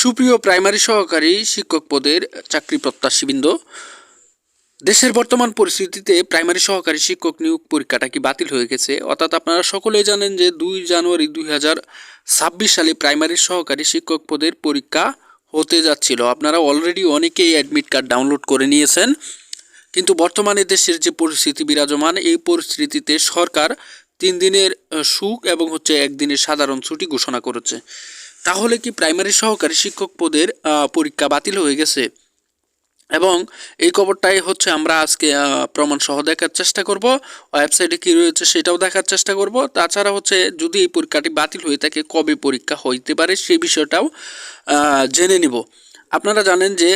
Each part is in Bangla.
সুপ্রিয় প্রাইমারি সহকারী শিক্ষক পদের চাকরি প্রত্যাশীবৃন্দ, দেশের বর্তমান পরিস্থিতিতে প্রাইমারি সহকারী শিক্ষক নিয়োগ পরীক্ষাটা কি বাতিল হয়ে গেছে? অর্থাৎ আপনারা সকলেই জানেন যে দুই জানুয়ারি দুই হাজার ছাব্বিশ সালে প্রাইমারি সহকারী শিক্ষক পদের পরীক্ষা হতে যাচ্ছিল। আপনারা অলরেডি অনেকেই অ্যাডমিট কার্ড ডাউনলোড করে নিয়েছেন। কিন্তু বর্তমানে দেশের যে পরিস্থিতি বিরাজমান, এই পরিস্থিতিতে সরকার তিন দিনের সুখ এবং হচ্ছে একদিনের সাধারণ ছুটি ঘোষণা করেছে। তাহলে কি প্রাইমারি সহকারী শিক্ষক পদের পরীক্ষা বাতিল হয়ে গেছে? এবং এই খবরটাই হচ্ছে আমরা আজকে প্রমাণ সহ দেখার চেষ্টা করব। ওয়েবসাইটে কি রয়েছে সেটাও দেখার চেষ্টা করব। তাছাড়া হচ্ছে যদি এই পরীক্ষাটি বাতিল হয়ে থাকে, কবে পরীক্ষা হইতে পারে সেই বিষয়টাও জেনে নিব। আপনারা জানেন যে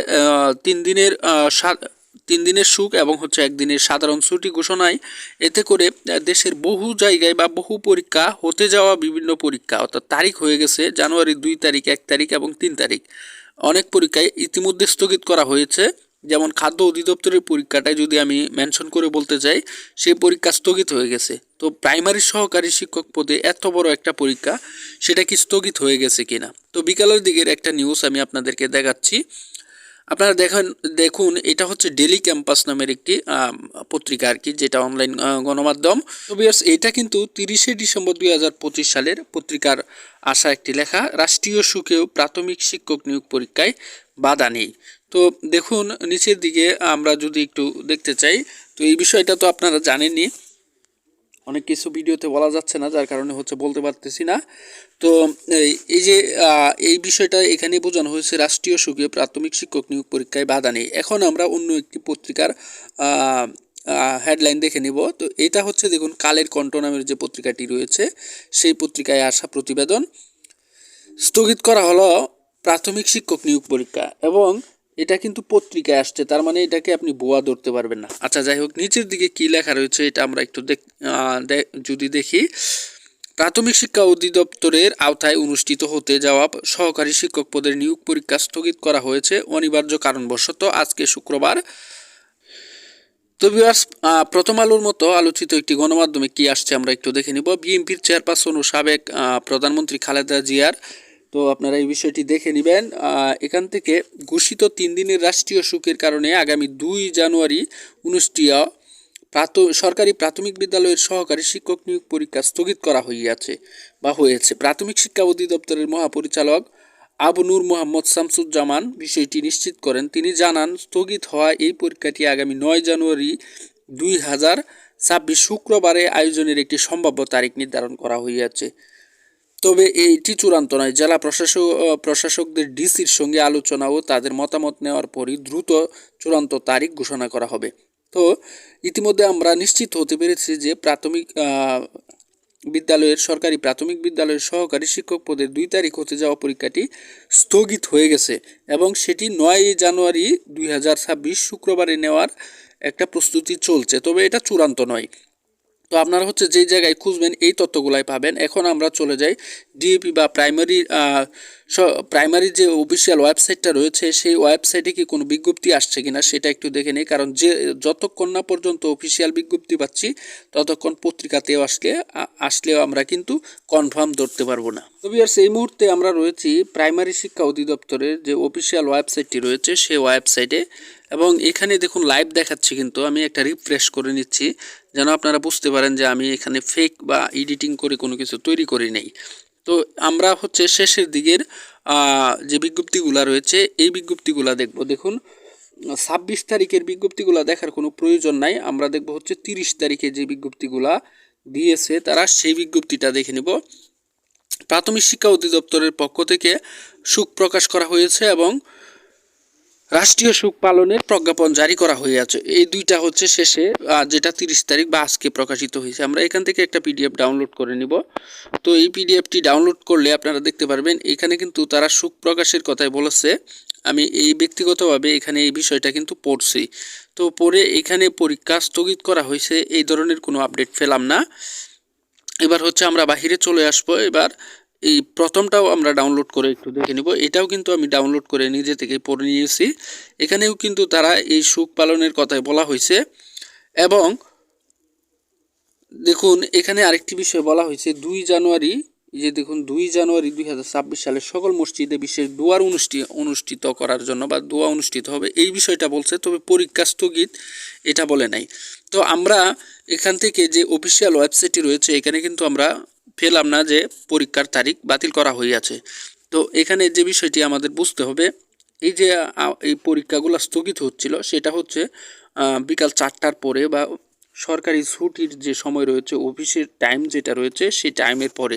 তিন দিনের তিন দিনের সুখ এবং হচ্ছে একদিনের সাধারণ ছুটি ঘোষণায় এতে করে দেশের বহু জায়গায় বা বহু পরীক্ষা হতে যাওয়া বিভিন্ন পরীক্ষা, অর্থাৎ তারিখ হয়ে গেছে জানুয়ারি দুই তারিখ, এক তারিখ এবং তিন তারিখ। অনেক পরীক্ষায় ইতিমধ্যে স্থগিত করা হয়েছে। যেমন খাদ্য অধিদপ্তরের পরীক্ষাটাই যদি আমি মেনশন করে বলতে চাই সেই পরীক্ষা স্থগিত হয়ে গেছে। তো প্রাইমারি সহকারী শিক্ষক পদে এত বড় একটা পরীক্ষা, সেটা কি স্থগিত হয়ে গেছে কিনা? তো বিকালের দিকের একটা নিউজ আমি আপনাদেরকে দেখাচ্ছি। আপনারা দেখেন, দেখুন, এটা হচ্ছে ডেলি ক্যাম্পাস নামের একটি পত্রিকা আর কি, যেটা অনলাইন গণমাধ্যম। তো এটা কিন্তু তিরিশে ডিসেম্বর দুই হাজার পঁচিশ সালের পত্রিকার আসা একটি লেখা, রাষ্ট্রীয় সুখেও প্রাথমিক শিক্ষক নিয়োগ পরীক্ষায় বাধা নেই। তো দেখুন, নিচের দিকে আমরা যদি একটু দেখতে চাই, তো এই বিষয়টা তো আপনারা জানেনই। অনেক কিছু ভিডিওতে বলা যাচ্ছে না, যার কারণে হচ্ছে বলতে পারতেছি না। তো, এই- যে এই বিষয়টা এখানে বোঝানো হয়েছে, রাষ্ট্রীয় সুখে প্রাথমিক শিক্ষক নিয়োগ পরীক্ষায় বাধা নেই। এখন আমরা অন্য একটি পত্রিকার হেডলাইন দেখে নিব। তো, এটা হচ্ছে দেখুন, কালের কণ্ঠ নামের যে পত্রিকাটি রয়েছে, সেই পত্রিকায় আসা প্রতিবেদন। স্থগিত করা হলো প্রাথমিক শিক্ষক নিয়োগ পরীক্ষা এবং এটা কিন্তু পত্রিকায় আসছে, তার মানে এটাকে আপনি বোয়া ধরতে পারবেন না। আচ্ছা যাই হোক, নিচের দিকে কি লেখা রয়েছে এটা আমরা একটু দেখ যদি দেখি। প্রাথমিক শিক্ষা অধিদপ্তরের আওতায় অনুষ্ঠিত হতে যাওয়া সহকারী শিক্ষক পদের নিয়োগ পরীক্ষা স্থগিত করা হয়েছে অনিবার্য কারণবশত আজকে শুক্রবার। তো ভিউয়ার্স প্রথম আলোর মতো আলোচিত একটি গণমাধ্যমে কি আসছে আমরা একটু দেখে নিব। বিএনপির চেয়ারপারসন ও সাবেক প্রধানমন্ত্রী খালেদা জিয়ার তো আপনারা এই বিষয়টি দেখে নেবেন। এখান থেকে ঘোষিত তিন দিনের রাষ্ট্রীয় সুখের কারণে আগামী দুই জানুয়ারি অনুষ্ঠেয় প্রাথ সরকারি প্রাথমিক বিদ্যালয়ের সহকারী শিক্ষক নিয়োগ পরীক্ষা স্থগিত করা হইয়াছে বা হয়েছে। প্রাথমিক শিক্ষা অধিদপ্তরের মহাপরিচালক আবু নূর মোহাম্মদ শামসুজ্জামান বিষয়টি নিশ্চিত করেন। তিনি জানান, স্থগিত হওয়া এই পরীক্ষাটি আগামী নয় জানুয়ারি দুই হাজার ছাব্বিশ শুক্রবারে আয়োজনের একটি সম্ভাব্য তারিখ নির্ধারণ করা হইয়াছে। তবে এইটি চূড়ান্ত নয়। জেলা প্রশাসক প্রশাসকদের ডিসির সঙ্গে আলোচনা ও তাদের মতামত নেওয়ার পরই দ্রুত চূড়ান্ত তারিখ ঘোষণা করা হবে। তো, ইতিমধ্যে আমরা নিশ্চিত হতে পেরেছি যে প্রাথমিক বিদ্যালয়ের সরকারি প্রাথমিক বিদ্যালয়ের সহকারী শিক্ষক পদের দুই তারিখ হতে যাওয়া পরীক্ষাটি স্থগিত হয়ে গেছে এবং সেটি নয় জানুয়ারি দুই হাজার ছাব্বিশ শুক্রবারে নেওয়ার একটা প্রস্তুতি চলছে। তবে এটা চূড়ান্ত নয়। তো আপনারা হচ্ছে যেই জায়গায় খুঁজবেন, এই তথ্যগুলাই পাবেন। এখন আমরা চলে যাই ডিএপি বা প্রাইমারি প্রাইমারি যে অফিসিয়াল ওয়েবসাইটটা রয়েছে, সেই ওয়েবসাইটে কি কোনো বিজ্ঞপ্তি আসছে কিনা সেটা একটু দেখে নিই। কারণ যে, যতক্ষণ না পর্যন্ত অফিসিয়াল বিজ্ঞপ্তি পাচ্ছি, ততক্ষণ পত্রিকাতেও আসলে আসলেও আমরা কিন্তু কনফার্ম ধরতে পারব না। তো বিয়ার্স এই মুহূর্তে আমরা রয়েছি প্রাইমারি শিক্ষা অধিদপ্তরের যে অফিসিয়াল ওয়েবসাইটটি রয়েছে, সেই ওয়েবসাইটে এবং এখানে দেখুন লাইভ দেখাচ্ছে কিন্তু, আমি একটা রিফ্রেশ করে নিচ্ছি। যেন আপনারা বুঝতে পারেন যে, আমি এখানে ফেক বা এডিটিং করে কোনো কিছু তৈরি করি নাই। তো আমরা হচ্ছে শেষের দিকের যে বিজ্ঞপ্তিগুলা রয়েছে, এই বিজ্ঞপ্তিগুলা দেখব। দেখুন, ছাব্বিশ তারিখের বিজ্ঞপ্তিগুলা দেখার কোনো প্রয়োজন নাই। আমরা দেখব হচ্ছে তিরিশ তারিখে যে বিজ্ঞপ্তিগুলা দিয়েছে তারা, সেই বিজ্ঞপ্তিটা দেখে নেব। প্রাথমিক শিক্ষা অধিদপ্তরের পক্ষ থেকে সুখ প্রকাশ করা হয়েছে এবং রাষ্ট্রীয় সুখ পালনের প্রজ্ঞাপন জারি করা হয়েছে এই দুইটা হচ্ছে শেষে যেটা তিরিশ তারিখ বা আজকে প্রকাশিত হয়েছে। আমরা এখান থেকে একটা পিডিএফ ডাউনলোড করে নিব। তো এই পিডিএফটি ডাউনলোড করলে আপনারা দেখতে পারবেন, এখানে কিন্তু তারা সুখ প্রকাশের কথাই বলেছে। আমি এই ব্যক্তিগতভাবে এখানে এই বিষয়টা কিন্তু পড়ছি। তো পরে এখানে পরীক্ষা স্থগিত করা হয়েছে, এই ধরনের কোনো আপডেট পেলাম না। এবার হচ্ছে আমরা বাহিরে চলে আসব। এবার এই প্রথমটাও আমরা ডাউনলোড করে একটু দেখে নিব। এটাও কিন্তু আমি ডাউনলোড করে নিজে থেকে পড়ে নিয়েছি। এখানেও কিন্তু তারা এই সুখ পালনের কথাই বলা হয়েছে। এবং দেখুন, এখানে আরেকটি বিষয় বলা হয়েছে, দুই জানুয়ারি যে দেখুন, দুই জানুয়ারি দুই হাজার ছাব্বিশ সালে সকল মসজিদে বিশেষ দোয়ার অনুষ্ঠিত অনুষ্ঠিত করার জন্য বা দোয়া অনুষ্ঠিত হবে, এই বিষয়টা বলছে, তবে পরীক্ষা স্থগিত, এটা বলে নাই। তো আমরা এখান থেকে যে অফিসিয়াল ওয়েবসাইটটি রয়েছে, এখানে কিন্তু আমরা পেলাম না যে পরীক্ষার তারিখ বাতিল করা হইয়াছে। তো এখানে যে বিষয়টি আমাদের বুঝতে হবে, এই যে এই পরীক্ষাগুলো স্থগিত হচ্ছিল, সেটা হচ্ছে বিকাল চারটার পরে বা সরকারি ছুটির যে সময় রয়েছে, অফিসের টাইম যেটা রয়েছে, সেই টাইমের পরে।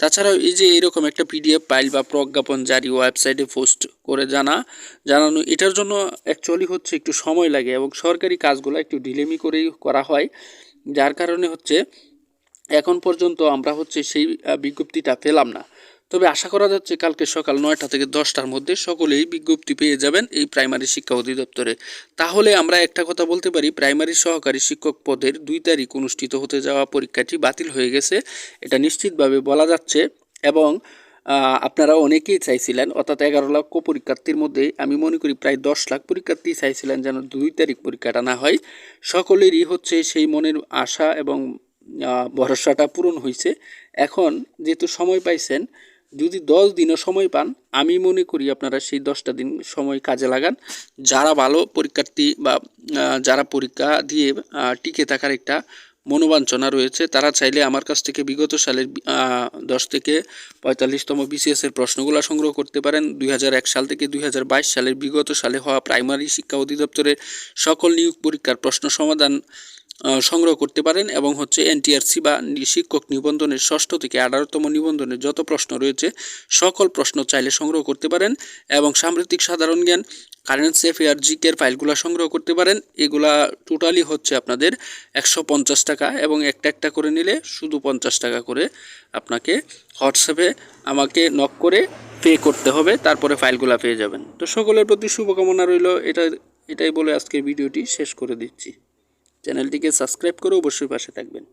তাছাড়াও এই যে এরকম একটা পিডিএফ ফাইল বা প্রজ্ঞাপন জারি ওয়েবসাইটে পোস্ট করে জানা, জানানো, এটার জন্য অ্যাকচুয়ালি হচ্ছে একটু সময় লাগে এবং সরকারি কাজগুলো একটু ডিলেমি করেই করা হয়। যার কারণে হচ্ছে এখন পর্যন্ত আমরা হচ্ছে সেই বিজ্ঞপ্তিটা পেলাম না। তবে আশা করা যাচ্ছে কালকে সকাল নয়টা থেকে দশটার মধ্যে সকলেই বিজ্ঞপ্তি পেয়ে যাবেন এই প্রাইমারি শিক্ষা অধিদপ্তরে। তাহলে আমরা একটা কথা বলতে পারি, প্রাইমারি সহকারী শিক্ষক পদের দুই তারিখ অনুষ্ঠিত হতে যাওয়া পরীক্ষাটি বাতিল হয়ে গেছে, এটা নিশ্চিতভাবে বলা যাচ্ছে এবং আপনারা অনেকেই চাইছিলেন, অর্থাৎ এগারো লক্ষ পরীক্ষার্থীর মধ্যে আমি মনে করি প্রায় দশ লাখ পরীক্ষার্থী চাইছিলেন যেন দুই তারিখ পরীক্ষাটা না হয়। সকলেরই হচ্ছে সেই মনের আশা এবং ভরসাটা পূরণ হয়েছে এখন যেহেতু সময় পাইছেন, যদি দশ দিনও সময় পান, আমি মনে করি আপনারা সেই দশটা দিন সময় কাজে লাগান। যারা ভালো পরীক্ষার্থী বা যারা পরীক্ষা দিয়ে টিকে থাকার একটা মনোবাঞ্ছনা রয়েছে, তারা চাইলে আমার কাছ থেকে বিগত সালের দশ থেকে পঁয়তাল্লিশতম বিসিএস এর প্রশ্নগুলো সংগ্রহ করতে পারেন। দুই হাজার এক সাল থেকে দুই হাজার বাইশ সালের বিগত সালে হওয়া প্রাইমারি শিক্ষা অধিদপ্তরের সকল নিয়োগ পরীক্ষার প্রশ্ন সমাধান সংগ্রহ করতে পারেন এবং হচ্ছে এনটিআরসি বা শিক্ষক নিবন্ধনের ষষ্ঠ থেকে আঠারোতম নিবন্ধনের যত প্রশ্ন রয়েছে, সকল প্রশ্ন চাইলে সংগ্রহ করতে পারেন এবং সাম্প্রতিক সাধারণ জ্ঞান কারেন্ট অ্যাফেয়ার জিকের ফাইলগুলো সংগ্রহ করতে পারেন। এগুলা টোটালি হচ্ছে আপনাদের একশো পঞ্চাশ টাকা এবং একটা একটা করে নিলে শুধু পঞ্চাশ টাকা করে আপনাকে হোয়াটসঅ্যাপে আমাকে নক করে পে করতে হবে, তারপরে ফাইলগুলো পেয়ে যাবেন। তো সকলের প্রতি শুভকামনা রইল। এটা, এটাই বলে আজকের ভিডিওটি শেষ করে দিচ্ছি। চ্যানেলটিকে সাবস্ক্রাইব করে অবশ্যই পাশে থাকবেন।